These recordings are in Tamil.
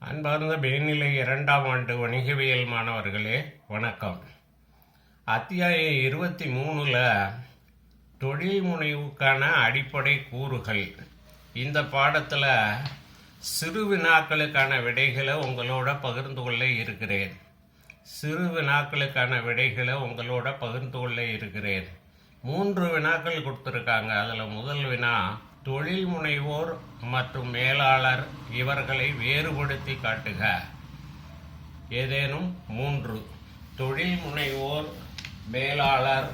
அன்பார்ந்த மேல்நிலை இரண்டாம் ஆண்டு வணிகவியல் மாணவர்களே வணக்கம். அத்தியாயம் இருபத்தி மூணில் தொழில் முனைவுக்கான அடிப்படை கூறுகள். இந்த பாடத்தில் சிறு வினாக்களுக்கான விடைகளை உங்களோட பகிர்ந்து கொள்ள இருக்கிறேன். சிறு வினாக்களுக்கான விடைகளை உங்களோட பகிர்ந்து கொள்ள இருக்கிறேன். மூன்று வினாக்கள் கொடுத்துருக்காங்க. அதில் முதல் வினா தொழில் முனைவோர் மற்றும் மேலாளர் இவர்களை வேறுபடுத்தி காட்டுக. ஏதேனும் மூன்று. தொழில் முனைவோர் மேலாளர்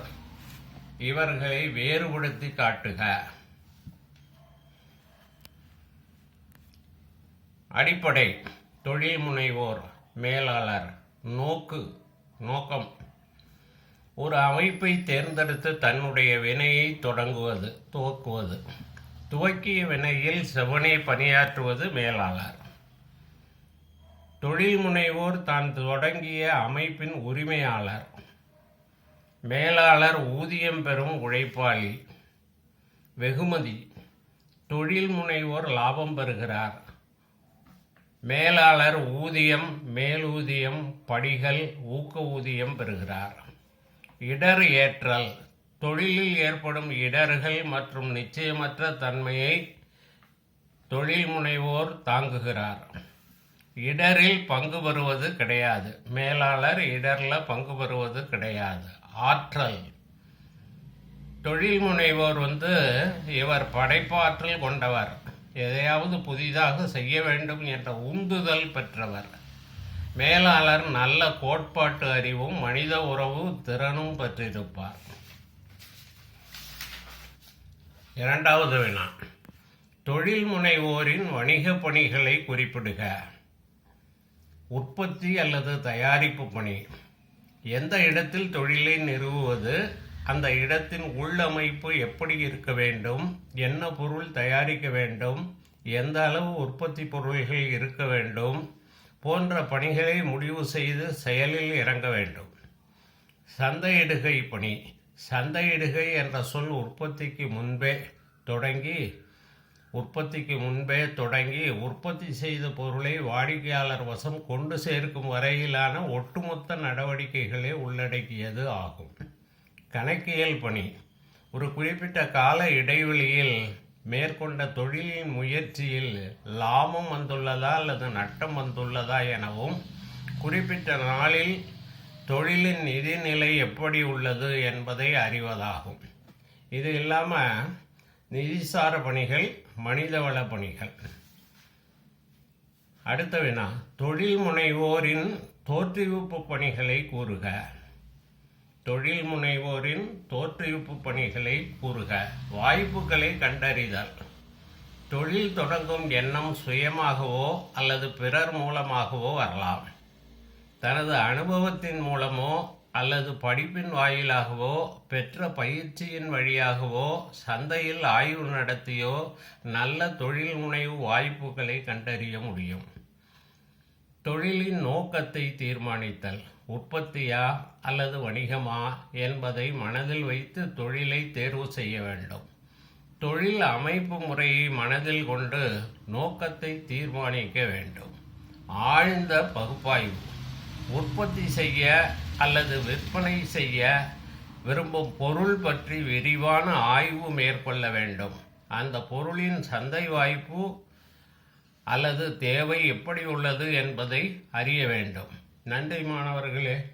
இவர்களை வேறுபடுத்தி காட்டுக. அடிப்படை. தொழில் முனைவோர் மேலாளர். நோக்கு. நோக்கம். ஒரு அமைப்பை தேர்ந்தெடுத்து தன்னுடைய வினையை தொடங்குவது துவக்குவது. துவக்கிய வினையில் செவனே பணியாற்றுவது மேலாளர். தொழில் முனைவோர் தான் தொடங்கிய அமைப்பின் உரிமையாளர். மேலாளர் ஊதியம் பெறும் உழைப்பாளி. வெகுமதி. தொழில் முனைவோர் லாபம் பெறுகிறார். மேலாளர் ஊதியம் மேலூதியம் படிகள் ஊக்க ஊதியம் பெறுகிறார். இடர் ஏற்றல். தொழிலில் ஏற்படும் இடர்கள் மற்றும் நிச்சயமற்ற தன்மையை தொழில் முனைவோர் தாங்குகிறார். இடரில் பங்கு பெறுவது கிடையாது. மேலாளர் இடரில் பங்கு பெறுவது கிடையாது. ஆற்றல். தொழில் முனைவோர் வந்து இவர் படைப்பாற்றல் கொண்டவர். எதையாவது புதிதாக செய்ய வேண்டும் என்ற உந்துதல் பெற்றவர். மேலாளர் நல்ல கோட்பாட்டு அறிவும் மனித உறவு திறனும் பெற்றிருப்பார். இரண்டாவது வினா. தொழில் முனைவோரின் வணிக பணிகளை குறிப்பிடுக. உற்பத்தி அல்லது தயாரிப்பு பணி. எந்த இடத்தில் தொழிலை நிறுவுவது அந்த இடத்தின் உள்ளமைப்பு எப்படி இருக்க வேண்டும் என்ன பொருள் தயாரிக்க வேண்டும் எந்த அளவு உற்பத்தி பொருள்கள் இருக்க வேண்டும் போன்ற பணிகளை முடிவு செய்து செயலில் இறங்க வேண்டும். சந்தையிடுகை பணி. சந்தையிடுகை என்ற சொல் உற்பத்திக்கு முன்பே தொடங்கி உற்பத்திக்கு முன்பே தொடங்கி உற்பத்தி செய்த பொருளை வாடிக்கையாளர் வசம் கொண்டு சேர்க்கும் வரையிலான ஒட்டுமொத்த நடவடிக்கைகளை உள்ளடக்கியது ஆகும். கணக்கியல் பணி. ஒரு குறிப்பிட்ட கால இடைவெளியில் மேற்கொண்ட தொழிலின் முயற்சியில் லாபம் வந்துள்ளதா அல்லது நட்டம் வந்துள்ளதா எனவும் குறிப்பிட்ட நாளில் தொழிலின் நிதிநிலை எப்படி உள்ளது என்பதை அறிவதாகும். இது இல்லாமல் நிதிசார பணிகள் மனிதவள பணிகள். அடுத்த வினா தொழில் முனைவோரின் தோற்றுவிப்பு பணிகளை கூறுக. தொழில் முனைவோரின் தோற்றுவிப்பு பணிகளை கூறுக. வாய்ப்புகளை கண்டறிதல். தொழில் தொடங்கும் எண்ணம் சுயமாகவோ அல்லது பிறர் மூலமாகவோ வரலாம். தனது அனுபவத்தின் மூலமோ அல்லது படிப்பின் வாயிலாகவோ பெற்ற பயிற்சியின் வழியாகவோ சந்தையில் ஆய்வு நடத்தியோ நல்ல தொழில் முனைவு வாய்ப்புகளை கண்டறிய முடியும். தொழிலின் நோக்கத்தை தீர்மானித்தல் உற்பத்தியா அல்லது வணிகமா என்பதை மனதில் வைத்து தொழிலை தேர்வு செய்ய வேண்டும். தொழில் அமைப்பு முறையை மனதில் கொண்டு நோக்கத்தை தீர்மானிக்க வேண்டும். ஆழ்ந்த பகுப்பாய்வு. உற்பத்தி செய்ய அல்லது விற்பனை செய்ய விரும்பும் பொருள் பற்றி விரிவான ஆய்வு மேற்கொள்ள வேண்டும். அந்த பொருளின் சந்தை வாய்ப்பு அல்லது தேவை எப்படி உள்ளது என்பதை அறிய வேண்டும். நன்றி மாணவர்களே.